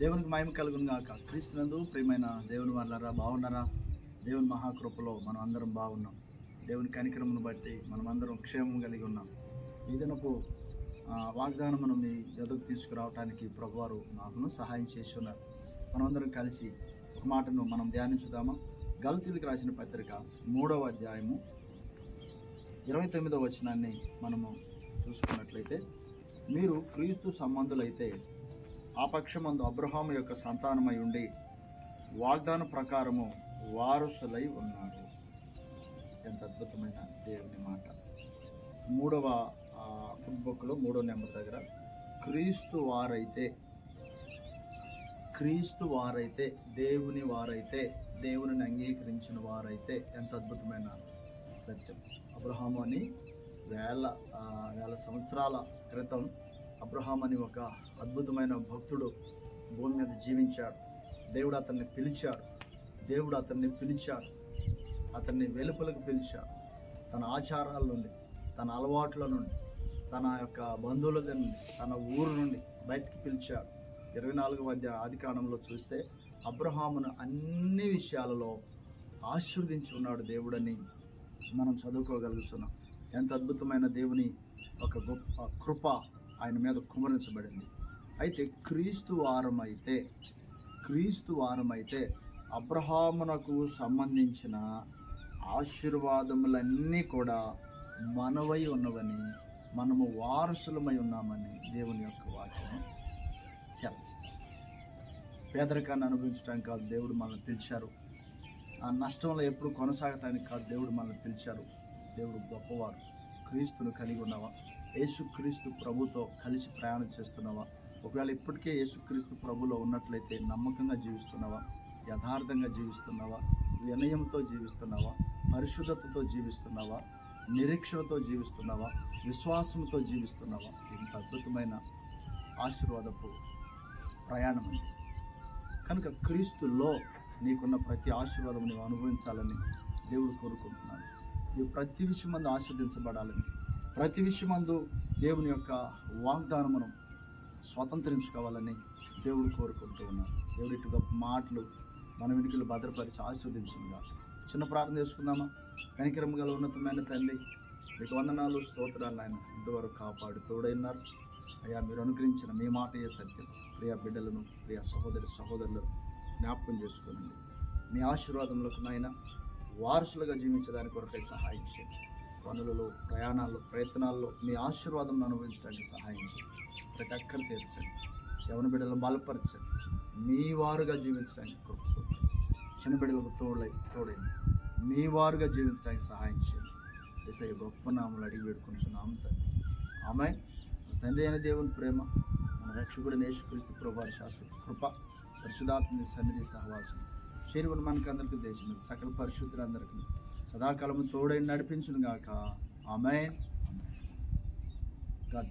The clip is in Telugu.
దేవునికి మాయం కలుగును గాక. క్రీస్తునందు ప్రియమైన దేవుని వాళ్ళరా బాగున్నారా? దేవుని మహాకృపలో మనం అందరం బాగున్నాం. దేవుని కనికరమును బట్టి మనం అందరం క్షేమం కలిగి ఉన్నాం. ఈ దినపు మనం వాగ్దానమును మీ ఎదుగు తీసుకురావడానికి ప్రభువారు మాకును సహాయం చేసి ఉన్నారు మనమందరం కలిసి ఒక మాటను మనం ధ్యానించుదామా? గల్తీలకు రాసిన పత్రిక మూడవ అధ్యాయము ఇరవై తొమ్మిదవ వచనాన్ని మనము చూసుకున్నట్లయితే మీరు క్రీస్తు సంబంధులైతే ఆ పక్షమందు అబ్రహాము యొక్క సంతానమై ఉండి వాగ్దాన ప్రకారము వారసులై ఉన్నారు ఎంత అద్భుతమైన దేవుని మాట. మూడవ ఫుట్బుక్లో మూడో నెంబర్ దగ్గర క్రీస్తు వారైతే క్రీస్తు వారైతే దేవుని వారైతే దేవునిని అంగీకరించిన వారైతే ఎంత అద్భుతమైన సత్యం. అబ్రహాము అని వేల వేల సంవత్సరాల క్రితం అబ్రహాం అని ఒక అద్భుతమైన భక్తుడు భూమి మీద జీవించాడు. దేవుడు అతన్ని పిలిచాడు. దేవుడు అతన్ని పిలిచాడు. అతన్ని వెలుపలకు పిలిచాడు. తన ఆచారాల నుండి తన అలవాట్ల నుండి తన యొక్క బంధువుల నుండి తన ఊరు నుండి బయటికి పిలిచాడు. ఇరవై నాలుగు మధ్య ఆదికాండంలో చూస్తే అబ్రహామును అన్ని విషయాలలో ఆశీర్వదించి ఉన్నాడు దేవుడని మనం చదువుకోగలుగుతున్నాం. ఎంత అద్భుతమైన దేవుని ఒక గొప్ప కృప ఆయన మీద కుమరించబడింది. అయితే క్రీస్తు వారం అయితే క్రీస్తు వారం అయితే అబ్రహామునకు సంబంధించిన ఆశీర్వాదములన్నీ కూడా మనవై ఉన్నవని మనము వారసులమై ఉన్నామని దేవుని యొక్క వాక్యం సెలవిస్తుంది. పేదరికాన్ని అనుభవించడానికి కాదు దేవుడు మనల్ని పిలిచారు. ఆ నష్టంలో ఎప్పుడు కొనసాగటానికి కాదు దేవుడు మనల్ని పిలిచారు. దేవుడు గొప్పవారు. క్రీస్తును కలిగి ఉన్నవా యేసుక్రీస్తు ప్రభుతో కలిసి ప్రయాణం చేస్తున్నావా? ఒకవేళ ఇప్పటికే యేసుక్రీస్తు ప్రభులో ఉన్నట్లయితే నమ్మకంగా జీవిస్తున్నావా? యథార్థంగా జీవిస్తున్నావా? వినయంతో జీవిస్తున్నావా? పరిశుద్ధతతో జీవిస్తున్నావా? నిరీక్షణతో జీవిస్తున్నావా? విశ్వాసంతో జీవిస్తున్నావా? ఇంత అద్భుతమైన ఆశీర్వాదపు ప్రయాణం అండి కనుక క్రీస్తులో నీకున్న ప్రతి ఆశీర్వాదం నీవు అనుభవించాలని దేవుడు కోరుకుంటున్నాను నీవు ప్రతి విషయం మంది ఆస్వాదించబడాలని ప్రతి విషయమందు దేవుని యొక్క వాగ్దానమును స్వతంత్రించుకోవాలని దేవుడు కోరుకుంటూ ఉన్నాడు. దేవుడు ఇటు గొప్ప మాటలు మన వెనుకలు భద్రపరిచి ఆస్వాదించుగా చిన్న ప్రార్థన చేసుకుందామా? కనికరం గల ఉన్నతమైన తల్లి మీకు వందనాలు స్తోత్రాలు ఆయన ఇంతవరకు కాపాడు తోడైనారు. అయ్యా మీరు అనుగ్రహించిన మీ మాటయే సత్యం? ప్రియా బిడ్డలను ప్రియా సహోదరి సహోదరులను జ్ఞాపకం చేసుకోనండి. మీ ఆశీర్వాదంలోకి నాయన వారసులుగా జీవించడానికి కొరకై సహాయం చేయండి. పనులలో ప్రయాణాల్లో ప్రయత్నాల్లో మీ ఆశీర్వాదం అనుభవించడానికి సహాయం చేయండి. ప్రతి అక్కరు తీర్చండి. యవన బిడ్డలను బలపరచండి. మీ వారుగా జీవించడానికి కృప చిన్న బిడ్డలకు తోడై తోడైంది మీ వారుగా జీవించడానికి సహాయం చేయండి. ఏసయ్య గొప్ప నామలు అడిగి వేడుకుంటున్నాం తండ్రి. ఆమె తండ్రి అయిన దేవుని ప్రేమ మన రక్షకుడు నేషక్రీస్తు ప్రభావ శాశ్వత కృప పరిశుధాత్మ సన్నిధి సహవాసం. చేరువలు మనకందరికీ దేశం సకల పరిశుద్ధులందరికీ. సదాకాలము తోడై నడిపించును గాక ఆమె గాడ్